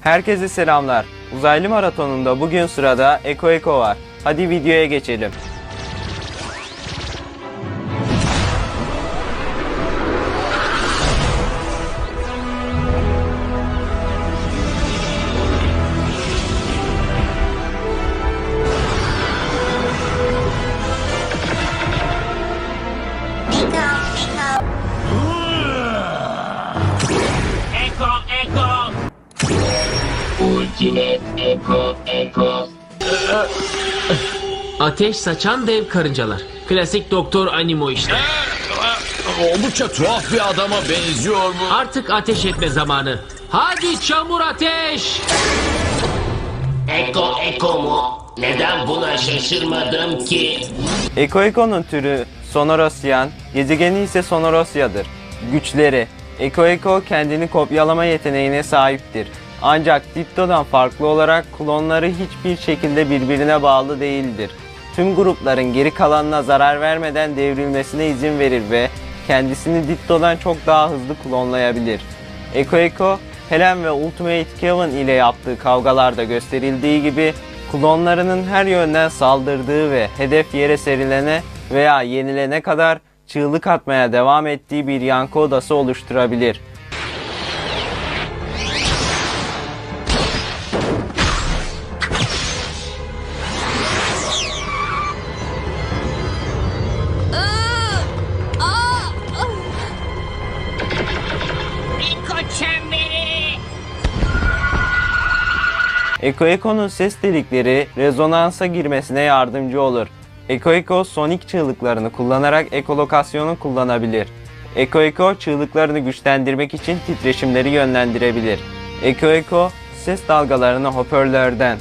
Herkese selamlar. Uzaylı maratonunda bugün sırada Eko Eko var. Hadi videoya geçelim. Ateş saçan dev karıncalar. Klasik Doktor Animo işte. Oldukça tuhaf bir adama benziyor bu. Artık ateş etme zamanı. Hadi çamur ateş! Eko, Eko mu? Neden buna şaşırmadım ki? Eko Eko'nun türü Sonorosyan, gezegeni ise Sonorosya'dır. Güçleri Eko Eko kendini kopyalama yeteneğine sahiptir. Ancak Ditto'dan farklı olarak klonları hiçbir şekilde birbirine bağlı değildir. Tüm grupların geri kalanına zarar vermeden devrilmesine izin verir ve kendisini Ditto'dan çok daha hızlı klonlayabilir. Eko Eko, Helen ve Ultimate Kevin ile yaptığı kavgalarda gösterildiği gibi klonlarının her yönden saldırdığı ve hedef yere serilene veya yenilene kadar çığlık atmaya devam ettiği bir yankı odası oluşturabilir. Eko Eko'nun ses delikleri rezonansa girmesine yardımcı olur. Eko Eko sonik çığlıklarını kullanarak ekolokasyonu kullanabilir. Eko Eko çığlıklarını güçlendirmek için titreşimleri yönlendirebilir. Eko Eko ses dalgalarını hoparlörden,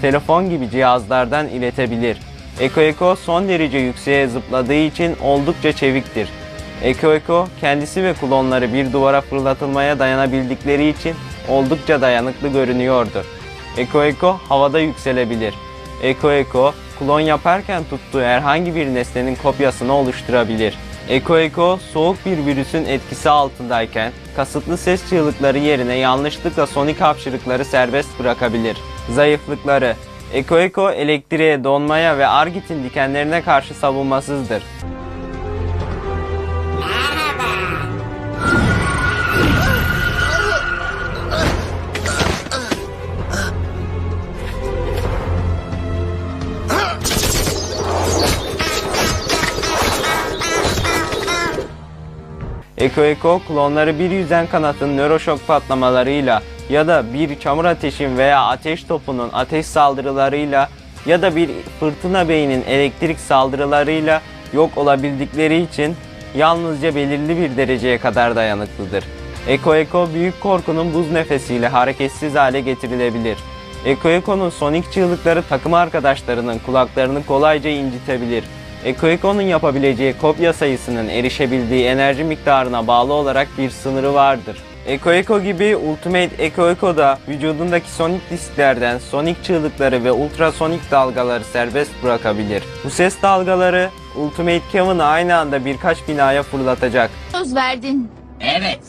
telefon gibi cihazlardan iletebilir. Eko Eko son derece yükseğe zıpladığı için oldukça çeviktir. Eko Eko kendisi ve klonları bir duvara fırlatılmaya dayanabildikleri için oldukça dayanıklı görünüyordur. Eko Eko havada yükselebilir. Eko Eko klon yaparken tuttuğu herhangi bir nesnenin kopyasını oluşturabilir. Eko Eko soğuk bir virüsün etkisi altındayken kasıtlı ses çığlıkları yerine yanlışlıkla sonik hapşırıkları serbest bırakabilir. Zayıflıkları Eko Eko elektriğe, donmaya ve argitin dikenlerine karşı savunmasızdır. Eko Eko klonları bir yüzen kanatın nöroşok patlamalarıyla ya da bir çamur ateşin veya ateş topunun ateş saldırılarıyla ya da bir fırtına beynin elektrik saldırılarıyla yok olabildikleri için yalnızca belirli bir dereceye kadar dayanıklıdır. Eko Eko büyük korkunun buz nefesiyle hareketsiz hale getirilebilir. Eko Eko'nun sonik çığlıkları takım arkadaşlarının kulaklarını kolayca incitebilir. Eko Eko'nun yapabileceği kopya sayısının erişebildiği enerji miktarına bağlı olarak bir sınırı vardır. Eko Eko gibi Ultimate Eko Eko da vücudundaki sonik disklerden sonik çığlıkları ve ultrasonik dalgaları serbest bırakabilir. Bu ses dalgaları Ultimate Kevin'ı aynı anda birkaç binaya fırlatacak. Söz verdin. Evet.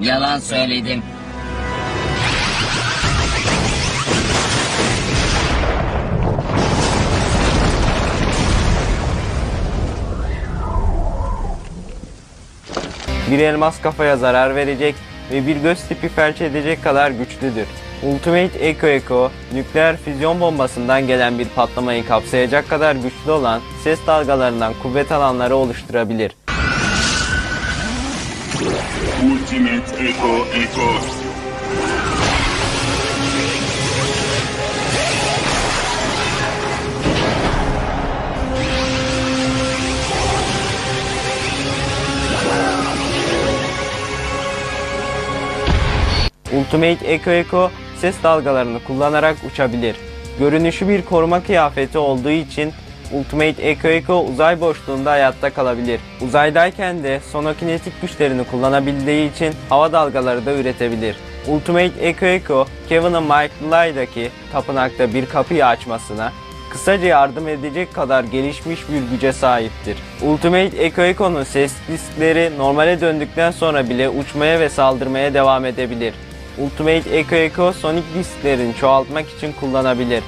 Yalan söyledim. Bir elmas kafaya zarar verecek ve bir göz tipi felç edecek kadar güçlüdür. Ultimate Echo Echo, nükleer füzyon bombasından gelen bir patlamayı kapsayacak kadar güçlü olan ses dalgalarından kuvvet alanları oluşturabilir. Ultimate Echo Echo. Ultimate Echo Echo ses dalgalarını kullanarak uçabilir. Görünüşü bir koruma kıyafeti olduğu için Ultimate Echo Echo uzay boşluğunda hayatta kalabilir. Uzaydayken de sonokinetik güçlerini kullanabildiği için hava dalgaları da üretebilir. Ultimate Echo Echo, Kevin'ın Michael'daki tapınakta bir kapıyı açmasına, kısaca yardım edecek kadar gelişmiş bir güce sahiptir. Ultimate Echo Echo'nun ses diskleri normale döndükten sonra bile uçmaya ve saldırmaya devam edebilir. Ultimate Echo Echo Sonic disklerini çoğaltmak için kullanabilir.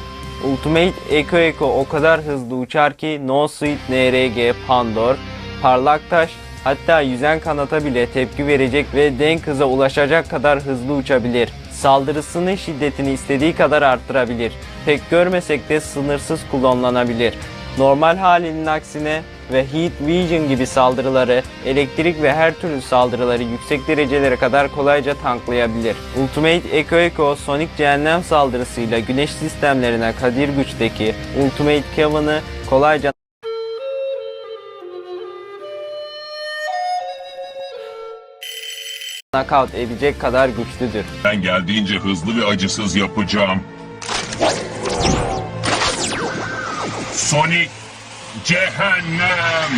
Ultimate Echo Echo o kadar hızlı uçar ki No Suit NRG Pandor, Parlak Taş hatta yüzen kanata bile tepki verecek ve denk hıza ulaşacak kadar hızlı uçabilir. Saldırısının şiddetini istediği kadar arttırabilir. Pek görmesek de sınırsız kullanılabilir. Normal halinin aksine ve Heat Vision gibi saldırıları, elektrik ve her türlü saldırıları yüksek derecelere kadar kolayca tanklayabilir. Ultimate Echo Echo Sonic Cehennem saldırısıyla güneş sistemlerine kadir güçteki Ultimate Kevin'ı kolayca knockout edecek kadar güçlüdür. Ben geldiğince hızlı ve acısız yapacağım. Sonic Cehennem!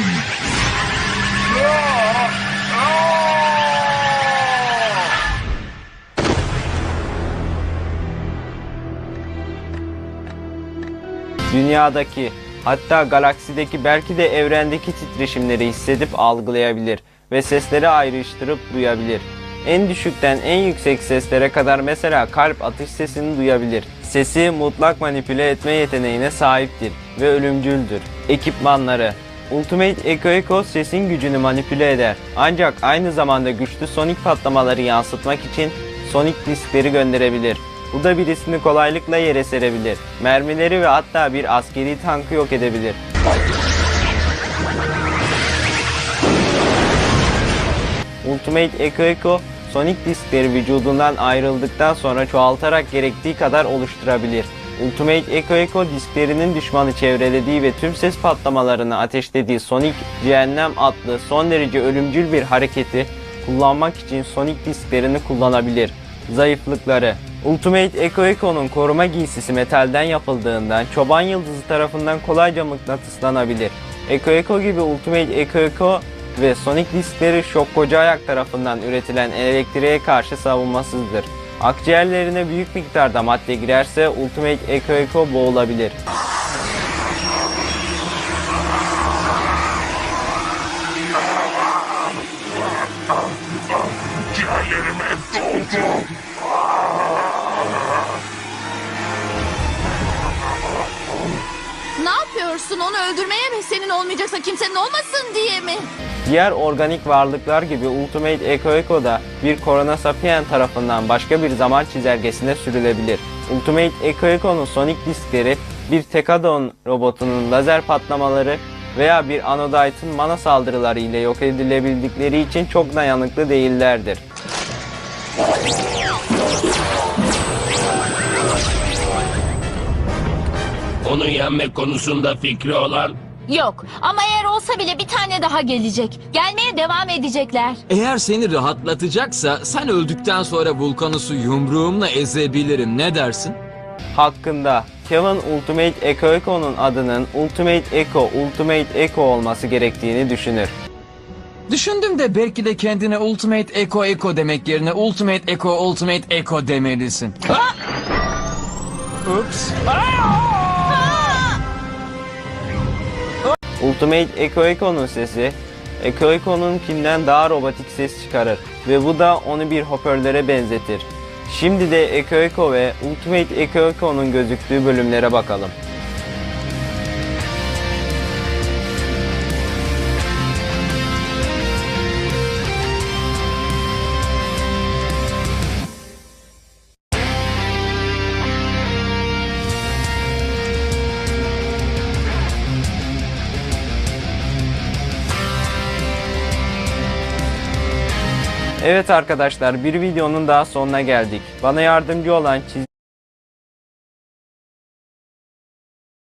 dünyadaki hatta galaksideki belki de evrendeki titreşimleri hissedip algılayabilir ve sesleri ayrıştırıp duyabilir. En düşükten en yüksek seslere kadar mesela kalp atış sesini duyabilir. Sesi mutlak manipüle etme yeteneğine sahiptir ve ölümcüldür. Ekipmanları Ultimate Echo Echo sesin gücünü manipüle eder. Ancak aynı zamanda güçlü sonik patlamaları yansıtmak için sonik diskleri gönderebilir. Bu da birisini kolaylıkla yere serebilir. Mermileri ve hatta bir askeri tankı yok edebilir. Ultimate Echo Echo Sonic diskleri vücudundan ayrıldıktan sonra çoğaltarak gerektiği kadar oluşturabilir. Ultimate Echo Echo disklerinin düşmanı çevrelediği ve tüm ses patlamalarını ateşlediği Sonic Cehennem adlı son derece ölümcül bir hareketi kullanmak için Sonic disklerini kullanabilir. Zayıflıkları Ultimate Echo Echo'nun koruma giysisi metalden yapıldığından çoban yıldızı tarafından kolayca mıknatıslanabilir. Echo Echo gibi Ultimate Echo Echo ve Sonic diskleri şok koca ayak tarafından üretilen elektriğe karşı savunmasızdır. Akciğerlerine büyük miktarda madde girerse Ultimate Echo Echo boğulabilir. Ciğerlerime doldu. Ne yapıyorsun? Onu öldürmeye mi? Senin olmayacaksa kimsenin olmasın diye mi? Diğer organik varlıklar gibi Ultimate Echo Echo da bir Corona Sapien tarafından başka bir zaman çizelgesine sürülebilir. Ultimate Echo Echo'nun Sonic diskleri bir Tekadon robotunun lazer patlamaları veya bir Anodite'ın mana saldırıları ile yok edilebildikleri için çok dayanıklı değillerdir. Onu yenmek konusunda fikri olan Yok ama eğer olsa bile bir tane daha gelecek. Gelmeye devam edecekler. Eğer seni rahatlatacaksa sen öldükten sonra Vulkanus'u yumruğumla ezebilirim. Ne dersin? Hakkında Kevin Ultimate Echo Echo'nun adının Ultimate Echo Ultimate Echo olması gerektiğini düşünür. Düşündüm de belki de kendine Ultimate Echo Echo demek yerine Ultimate Echo Ultimate Echo demelisin. Ups. Ultimate Echo Echo'nun sesi Echo Echo'nunkinden daha robotik ses çıkarır ve bu da onu bir hoparlöre benzetir. Şimdi de Echo Echo ve Ultimate Echo Echo'nun gözüktüğü bölümlere bakalım. Evet arkadaşlar bir videonun daha sonuna geldik. Bana yardımcı olan çiz